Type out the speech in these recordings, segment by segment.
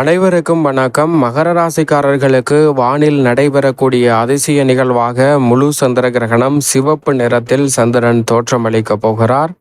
அனைவருக்கும் வணக்கம். மகர ராசிக்காரர்களுக்கு வானில் நடைபெறக்கூடிய அதிசய நிகழ்வாக முழு சந்திர கிரகணம் சிவப்பு நிறத்தில் சந்திரன் தோற்றமளிக்கப் போகிறார்.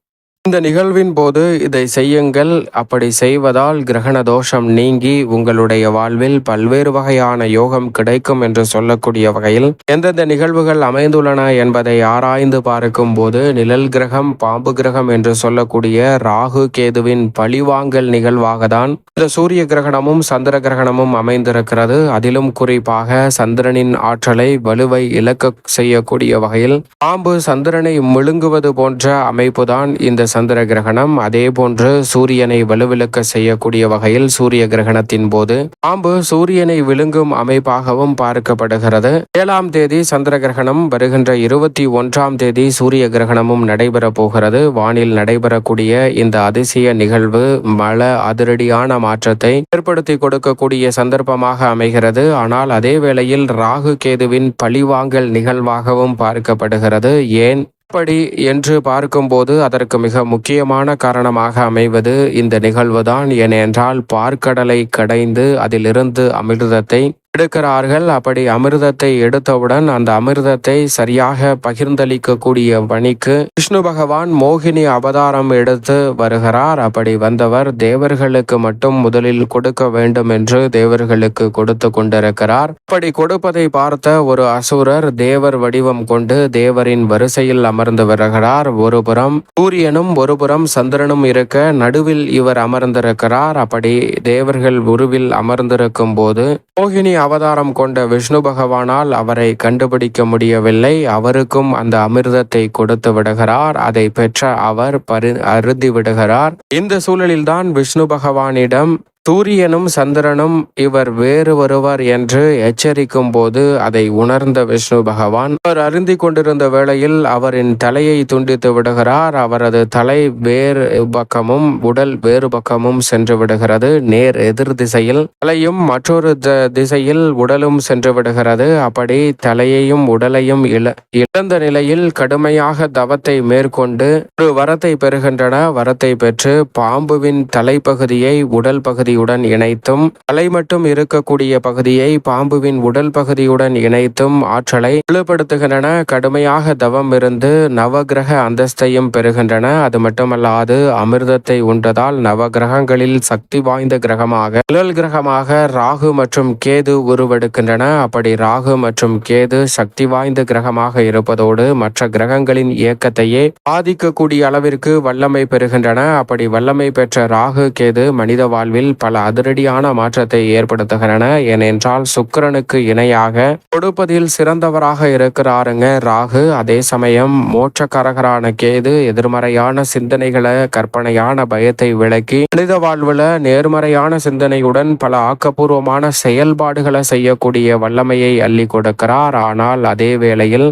இந்த நிகழ்வின் போது இதை செய்யுங்கள். அப்படி செய்வதால் கிரகண தோஷம் நீங்கி உங்களுடைய வாழ்வில் பல்வேறு வகையான யோகம் கிடைக்கும் என்று சொல்லக்கூடிய வகையில் எந்தெந்த நிகழ்வுகள் அமைந்துள்ளன என்பதை ஆராய்ந்து பார்க்கும் போது நிழல் கிரகம் பாம்பு கிரகம் என்று சொல்லக்கூடிய ராகு கேதுவின் பழிவாங்கல் நிகழ்வாக தான் இந்த சூரிய கிரகணமும் சந்திர கிரகணமும் அமைந்திருக்கிறது. அதிலும் குறிப்பாக சந்திரனின் ஆற்றலை வலுவை இழக்க செய்யக்கூடிய வகையில் பாம்பு சந்திரனை முழுங்குவது போன்ற அமைப்புதான் இந்த சந்திர கிரகணம். அதே போன்று சூரியனை வலுவிழக்க செய்யக்கூடிய வகையில் சூரிய கிரகணத்தின் போது பாம்பு சூரியனை விழுங்கும் அமைப்பாகவும் பார்க்கப்படுகிறது. ஏழாம் தேதி சந்திர கிரகணம். வருகின்ற இருபத்தி ஒன்றாம் தேதி சூரிய கிரகணமும் நடைபெற போகிறது. வானில் நடைபெறக்கூடிய இந்த அதிசய நிகழ்வு மல அதிரடியான மாற்றத்தை ஏற்படுத்தி கொடுக்கக்கூடிய சந்தர்ப்பமாக அமைகிறது. ஆனால் அதே வேளையில் ராகு கேதுவின் பழிவாங்கல் நிகழ்வாகவும் பார்க்கப்படுகிறது. ஏன்? அப்படி என்று பார்க்கும்போது அதற்கு மிக முக்கியமான காரணமாக அமைவது இந்த நிகழ்வுதான். ஏனென்றால் பார்க்கடலை கடைந்து அதிலிருந்து அமிர்தத்தை எடுக்கிறார்கள். அப்படி அமிர்தத்தை எடுத்தவுடன் அந்த அமிர்தத்தை சரியாக பகிர்ந்தளிக்கக்கூடிய பணிக்கு விஷ்ணு பகவான் மோகினி அவதாரம் எடுத்து வருகிறார். அப்படி வந்தவர் தேவர்களுக்கு மட்டும் முதலில் கொடுக்க வேண்டும் என்று தேவர்களுக்கு கொடுத்து கொண்டிருக்கிறார். அப்படி கொடுப்பதை பார்த்த ஒரு அசுரர் தேவர் வடிவம் கொண்டு தேவரின் வரிசையில் அமர்ந்து வருகிறார். ஒருபுறம் சூரியனும் ஒருபுறம் சந்திரனும் இருக்க நடுவில் இவர் அமர்ந்திருக்கிறார். அப்படி தேவர்கள் உருவில் அமர்ந்திருக்கும் போது மோகினி அவதாரம் கொண்ட விஷ்ணு பகவானால் அவரை கண்டுபிடிக்க முடியவில்லை. அவருக்கும் அந்த அமிர்தத்தை கொடுத்து விடுகிறார். அதை பெற்ற அவர் பரு அருதி விடுகிறார். இந்த சூழலில்தான் விஷ்ணு பகவானிடம் சூரியனும் சந்திரனும் இவர் வேறு வருவார் என்று எச்சரிக்கும் போது அதை உணர்ந்த விஷ்ணு பகவான் அவர் அருந்தி கொண்டிருந்த வேளையில் அவரின் தலையை துண்டித்து விடுகிறார். அவரது தலை வேறு பக்கமும் உடல் வேறு பக்கமும் சென்று விடுகிறது. நேர் எதிர் திசையில் தலையும் மற்றொரு திசையில் உடலும் சென்று விடுகிறது. அப்படி தலையையும் உடலையும் இழ இழந்த நிலையில் கடுமையாக தவத்தை மேற்கொண்டு ஒரு வரத்தை பெறுகின்றன. வரத்தை பெற்று பாம்புவின் தலைப்பகுதியை உடல் பகுதி பகுதியுடன் இணைத்தும் தலை மட்டும் இருக்கக்கூடிய பகுதியை பாம்புவின் உடல் பகுதியுடன் இணைத்தும் ஆற்றலை வலுப்படுத்துகின்றன கடுமையாக தவம் இருந்து நவகிரக அந்தஸ்தையும் பெறுகின்றன. அது மட்டுமல்லாது அமிர்தத்தை உண்டதால் நவகிரகங்களில் சக்தி வாய்ந்த கிரகமாக நிழல் கிரகமாக ராகு மற்றும் கேது உருவெடுக்கின்றன. அப்படி ராகு மற்றும் கேது சக்தி வாய்ந்த கிரகமாக இருப்பதோடு மற்ற கிரகங்களின் இயக்கத்தையே பாதிக்கக்கூடிய அளவிற்கு வல்லமை பெறுகின்றன. அப்படி வல்லமை பெற்ற ராகு கேது மனித வாழ்வில் பல அதிரடியான மாற்றத்தை ஏற்படுத்துகின்றன. ஏனென்றால் சுக்கரனுக்கு இணையாக கொடுப்பதில் சிறந்தவராக இருக்கிறாருங்க ராகு. அதே சமயம் மோட்சக்காரகரான கேது எதிர்மறையான சிந்தனைகளை கற்பனையான பயத்தை விளக்கி மனித வாழ்வுல நேர்மறையான சிந்தனையுடன் பல ஆக்கப்பூர்வமான செயல்பாடுகளை செய்யக்கூடிய வல்லமையை அள்ளி கொடுக்கிறார். ஆனால் அதே வேளையில்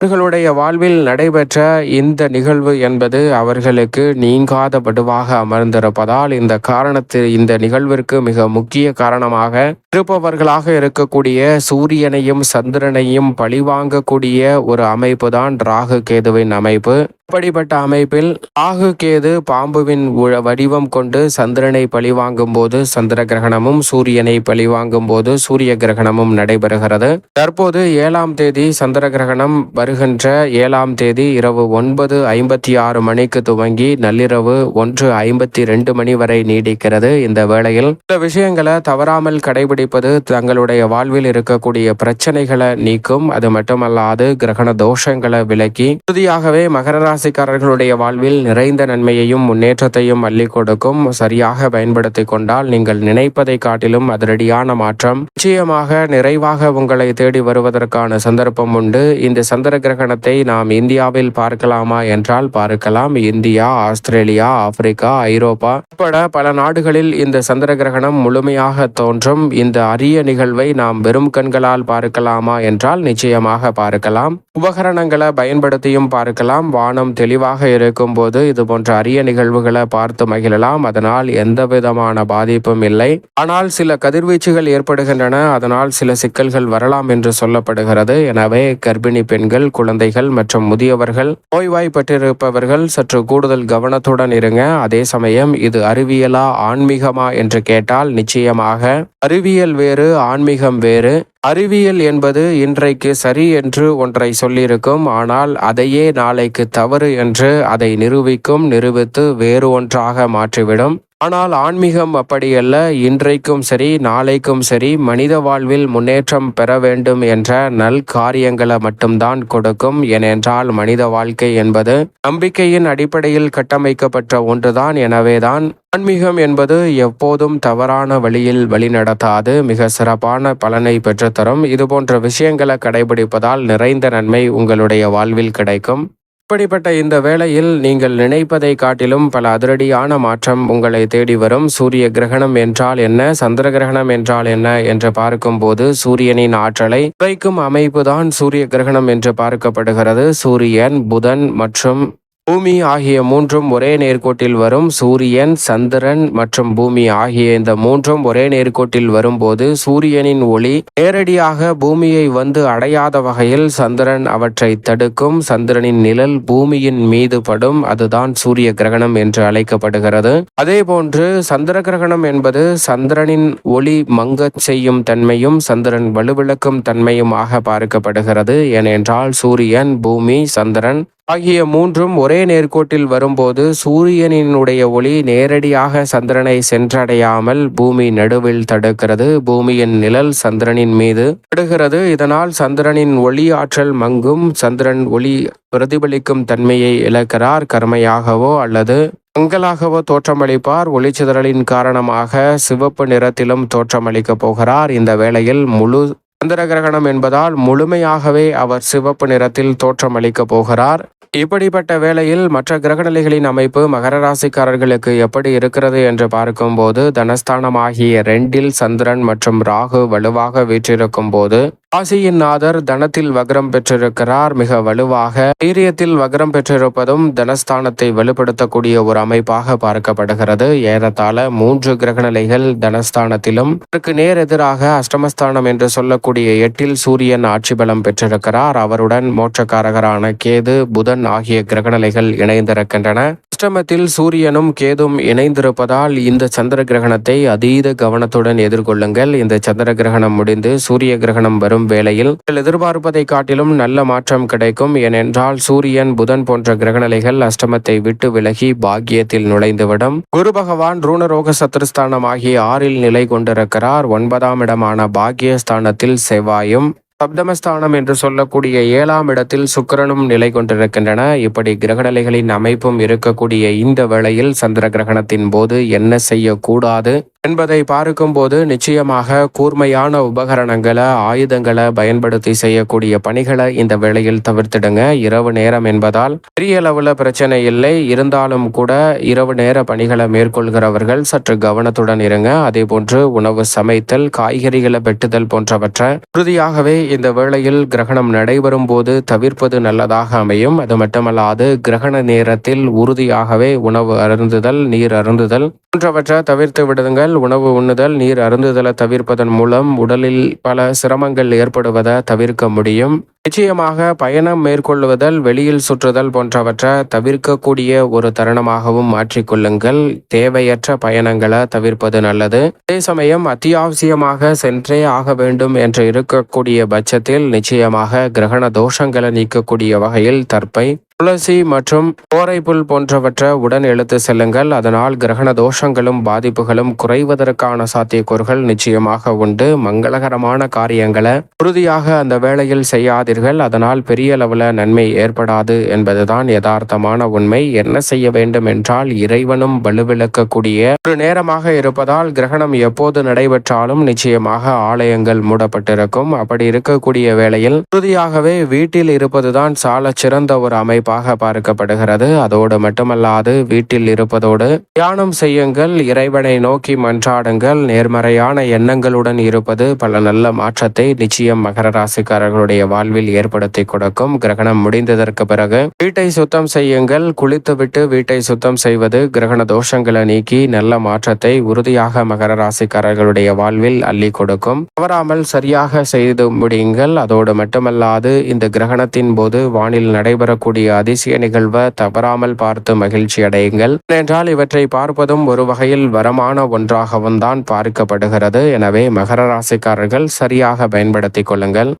அவர்களுடைய வாழ்வில் நடைபெற்ற இந்த நிகழ்வு என்பது அவர்களுக்கு நீங்காத படுவாக அமர்ந்திருப்பதால் இந்த காரணத்தில் இந்த நிகழ்விற்கு மிக முக்கிய காரணமாக இருப்பவர்களாக இருக்கக்கூடிய சூரியனையும் சந்திரனையும் பழிவாங்கக்கூடிய ஒரு அமைப்பு தான் ராகு கேதுவின் அமைப்பு. அப்படிப்பட்ட அமைப்பில் ராகு கேது பாம்புவின் வடிவம் கொண்டு சந்திரனை பழிவாங்கும் போது சந்திர கிரகணமும் சூரியனை பழிவாங்கும் போது சூரிய கிரகணமும் நடைபெறுகிறது. தற்போது ஏழாம் தேதி சந்திர கிரகணம் வருகின்ற ஏழாம் தேதி இரவு ஒன்பது ஐம்பத்தி ஆறு மணிக்கு துவங்கி நள்ளிரவு ஒன்று ஐம்பத்தி ரெண்டு மணி வரை நீடிக்கிறது. இந்த வேளையில் இந்த விஷயங்களை தவறாமல் கடைபிடிப்பது தங்களுடைய வாழ்வில் இருக்கக்கூடிய பிரச்சனைகளை நீக்கும். அது மட்டுமல்லாது கிரகண தோஷங்களை விலக்கி இறுதியாகவே மகர ராசிக்காரர்களுடைய வாழ்வில் நிறைந்த நன்மையையும் முன்னேற்றத்தையும் அள்ளி கொடுக்கும் சரியாக பயன்படுத்தி கொண்டால் நீங்கள் நினைப்பதை காட்டிலும் அதிரடியான மாற்றம் நிச்சயமாக நிறைவாக உங்களை தேடி வருவதற்கான சந்தர்ப்பம் உண்டு. இந்த சந்திர கிரகணத்தை நாம் இந்தியாவில் பார்க்கலாமா என்றால் பார்க்கலாம். இந்தியா ஆஸ்திரேலியா ஆப்பிரிக்கா ஐரோப்பா உட்பட பல நாடுகளில் இந்த சந்திர கிரகணம் முழுமையாக தோன்றும். இந்த அரிய நிகழ்வை நாம் வெறும் கண்களால் பார்க்கலாமா என்றால் நிச்சயமாக பார்க்கலாம். உபகரணங்களை பயன்படுத்தியும் பார்க்கலாம். வானம் கிரகணம் தெளிவாக இருக்கும்போது இது போன்ற அரிய நிகழ்வுகளை பார்த்து மகிழலாம். அதனால் எந்த விதமான பாதிப்பும் இல்லை. ஆனால் சில கதிர்வீச்சுகள் ஏற்படுகின்றன. அதனால் சில சிக்கல்கள் வரலாம் என்று சொல்லப்படுகிறது. எனவே கர்ப்பிணி பெண்கள் குழந்தைகள் மற்றும் முதியவர்கள் நோய்வாய்ப்பட்டிருப்பவர்கள் சற்று கூடுதல் கவனத்துடன் இருங்க. அதே சமயம் இது அறிவியலா ஆன்மீகமா என்று கேட்டால் நிச்சயமாக அறிவியல் வேறு ஆன்மீகம் வேறு. அறிவியல் என்பது இன்றைக்கு சரி என்று ஒன்றை சொல்லியிருக்கும் ஆனால் அதையே நாளைக்கு தவறு என்று அதை நிரூபிக்கும் நிரூபித்து வேறு ஒன்றாக மாற்றிவிடும். ஆனால் ஆன்மீகம் அப்படியல்ல இன்றைக்கும் சரி நாளைக்கும் சரி மனித வாழ்வில் முன்னேற்றம் பெற வேண்டும் என்ற நல் காரியங்களை மட்டும்தான் கொடுக்கும். ஏனென்றால் மனித வாழ்க்கை என்பது நம்பிக்கையின் அடிப்படையில் கட்டமைக்கப்பட்ட ஒன்றுதான். எனவேதான் ஆன்மீகம் என்பது எப்போதும் தவறான வழியில் வழிநடத்தாது. மிக சிறப்பான பலனை பெற்றுத்தரும். இதுபோன்ற விஷயங்களை கடைபிடிப்பதால் நிறைந்த நன்மை உங்களுடைய வாழ்வில் கிடைக்கும். இப்படிப்பட்ட இந்த வேளையில் நீங்கள் நினைப்பதை காட்டிலும் பல அதிரடியான மாற்றம் உங்களை தேடி வரும். சூரிய கிரகணம் என்றால் என்ன? சந்திர கிரகணம் என்றால் என்ன? என்று பார்க்கும்போது சூரியனின் ஆற்றலை குறைக்கும் அமைப்புதான் சூரிய கிரகணம் என்று பார்க்கப்படுகிறது. சூரியன் புதன் மற்றும் பூமி ஆகிய மூன்றும் ஒரே நேர்கோட்டில் வரும். சூரியன் சந்திரன் மற்றும் பூமி ஆகிய இந்த மூன்றும் ஒரே நேர்கோட்டில் வரும்போது சூரியனின் ஒளி நேரடியாக பூமியை வந்து அடையாத வகையில் சந்திரன் அவற்றை தடுக்கும். சந்திரனின் நிழல் பூமியின் மீது படும். அதுதான் சூரிய கிரகணம் என்று அழைக்கப்படுகிறது. அதே போன்று சந்திர கிரகணம் என்பது சந்திரனின் ஒளி மங்கச் செய்யும் தன்மையும் சந்திரன் வலுவிளக்கும் தன்மையுமாக பார்க்கப்படுகிறது. ஏனென்றால் சூரியன் பூமி சந்திரன் ஆகிய மூன்றும் ஒரே நேர்கோட்டில் வரும்போது சூரியனினுடைய ஒளி நேரடியாக சந்திரனை சென்றடையாமல் பூமி நடுவில் தடுக்கிறது. பூமியின் நிழல் சந்திரனின் மீது படுகிறது இதனால் சந்திரனின் ஒளி ஆற்றல் மங்கும். சந்திரன் ஒளி பிரதிபலிக்கும் தன்மையை இழக்கிறார். கருமையாகவோ அல்லது மங்களாகவோ தோற்றமளிப்பார். ஒளிச்சிதறலின் காரணமாக சிவப்பு நிறத்திலும் தோற்றமளிக்கப் போகிறார். இந்த வேளையில் முழு சந்திர கிரகணம் என்பதால் முழுமையாகவே அவர் சிவப்பு நிறத்தில் தோற்றமளிக்கப் போகிறார். இப்படிப்பட்ட வேளையில் மற்ற கிரகநிலைகளின் அமைப்பு மகர ராசிக்காரர்களுக்கு எப்படி இருக்கிறது என்று பார்க்கும்போது தனஸ்தானமாகிய ரெண்டில் சந்திரன் மற்றும் ராகு வலுவாக வீற்றிருக்கும் போது ராசியின் நாதர் தனத்தில் வக்ரம் பெற்றிருக்கிறார் மிக வலுவாக. தைரியத்தில் வக்ரம் பெற்றிருப்பதும் தனஸ்தானத்தை வலுப்படுத்தக்கூடிய ஒரு அமைப்பாக பார்க்கப்படுகிறது. ஏறத்தாழ மூன்று கிரகநிலைகள் தனஸ்தானத்திலும் அதற்கு நேர் எதிராக அஷ்டமஸ்தானம் என்று சொல்லக்கூடிய எட்டில் சூரியன் ஆட்சி பலம் பெற்றிருக்கிறார். அவருடன் மோட்சக்காரகரான கேது புதன் ஆகிய கிரகநிலைகள் இணைந்திருக்கின்றன. அஷ்டமத்தில் சூரியனும் கேதும் இணைந்திருப்பதால் இந்த சந்திர கிரகணத்தை அதீத கவனத்துடன் எதிர்கொள்ளுங்கள். இந்த சந்திர கிரகணம் முடிந்து சூரிய கிரகணம் வரும் வேளையில் எதிர்பார்ப்பதை காட்டிலும் நல்ல மாற்றம் கிடைக்கும். ஏனென்றால் சூரியன் புதன் போன்ற கிரகநிலைகள் அஷ்டமத்தை விட்டு விலகி பாக்கியத்தில் நுழைந்துவிடும். குரு பகவான் ரூணரோக சத்ருஸ்தானம் ஆகிய ஆறில் நிலை கொண்டிருக்கிறார். ஒன்பதாம் இடமான பாக்கியஸ்தானத்தில் செவ்வாயும் சப்தமஸ்தானம் என்று சொல்லக்கூடிய ஏழாம் இடத்தில் சுக்கிரனும் நிலை கொண்டிருக்கின்றன. இப்படி கிரகநிலைகளின் அமைப்பும் இருக்கக்கூடிய இந்த வேளையில் சந்திர கிரகணத்தின் போது என்ன செய்யக்கூடாது? என்பதை பார்க்கும்போது நிச்சயமாக கூர்மையான உபகரணங்களை ஆயுதங்களை பயன்படுத்தி செய்யக்கூடிய பணிகளை இந்த வேளையில் தவிர்த்திடுங்க. இரவு நேரம் என்பதால் பெரிய அளவில் பிரச்சனை இல்லை. இருந்தாலும் கூட இரவு நேர பணிகளை மேற்கொள்கிறவர்கள் சற்று கவனத்துடன் இருங்க. அதே போன்று உணவு சமைத்தல் காய்கறிகளை வெட்டுதல் போன்றவற்றை உறுதியாகவே இந்த வேளையில் கிரகணம் நடைபெறும் போது தவிர்ப்பது நல்லதாக அமையும். அது மட்டுமல்லாது கிரகண நேரத்தில் உறுதியாகவே உணவு அருந்துதல் நீர் அருந்துதல் போன்றவற்றை தவிர்த்து விடுங்கள். உணவு உண்ணுதல் நீர் அருந்துதலை தவிர்ப்பதன் மூலம் உடலில் பல சிரமங்கள் ஏற்படுவதை தவிர்க்க முடியும். நிச்சயமாக பயணம் மேற்கொள்வதல் வெளியில் சுற்றுதல் போன்றவற்றை தவிர்க்கக்கூடிய ஒரு தருணமாகவும் மாற்றிக்கொள்ளுங்கள் தேவையற்ற பயணங்களை தவிர்ப்பது நல்லது. அதே சமயம் அத்தியாவசியமாக சென்றே ஆக வேண்டும் என்று இருக்கக்கூடிய பட்சத்தில் நிச்சயமாக கிரகண தோஷங்களை நீக்கக்கூடிய வகையில் தற்பை துளசி மற்றும் கோரைப்புல் போன்றவற்றை உடன் எழுத்து செல்லுங்கள். அதனால் கிரகண தோஷங்களும் பாதிப்புகளும் குறைவதற்கான சாத்தியக்கூறுகள் நிச்சயமாக உண்டு. மங்களகரமான காரியங்களை உறுதியாக அந்த வேளையில் செய்யாதீர்கள். அதனால் பெரிய அளவில் நன்மை ஏற்படாது என்பதுதான் யதார்த்தமான உண்மை. என்ன செய்ய வேண்டும் என்றால் இறைவனும் வலுவிழக்கக்கூடிய ஒரு நேரமாக இருப்பதால் கிரகணம் எப்போது நடைபெற்றாலும் நிச்சயமாக ஆலயங்கள் மூடப்பட்டிருக்கும். அப்படி இருக்கக்கூடிய வேளையில் உறுதியாகவே வீட்டில் இருப்பதுதான் சால சிறந்த ஒரு அமைப்பாக பார்க்கப்படுகிறது. அதோடு மட்டுமல்லாது வீட்டில் இருப்பதோடு தியானம் செய்யுங்கள். இறைவனை நோக்கி மன்றாடுங்கள். நேர்மறையான எண்ணங்களுடன் இருப்பது பல நல்ல மாற்றத்தை நிச்சயம் மகர ராசிக்காரர்களுடைய வாழ்வில் வாழ்வில் ஏற்படுத்தி கொடுக்கும். கிரகணம் முடிந்ததற்கு பிறகு வீட்டை சுத்தம் செய்யுங்கள். குளித்துவிட்டு வீட்டை சுத்தம் செய்வது கிரகண தோஷங்களை நீக்கி நல்ல மாற்றத்தை உறுதியாக மகர ராசிக்காரர்களுடைய வாழ்வில் அள்ளி கொடுக்கும். தவறாமல் சரியாக செய்து முடியுங்கள். அதோடு மட்டுமல்லாது இந்த கிரகணத்தின் போது வானில் நடைபெறக்கூடிய அதிசய நிகழ்வை தவறாமல் பார்த்து மகிழ்ச்சி அடையுங்கள். ஏனென்றால் இவற்றை பார்ப்பதும் ஒரு வகையில் வரமான ஒன்றாகவும் தான் பார்க்கப்படுகிறது. எனவே மகர ராசிக்காரர்கள் சரியாக பயன்படுத்திக் கொள்ளுங்கள்.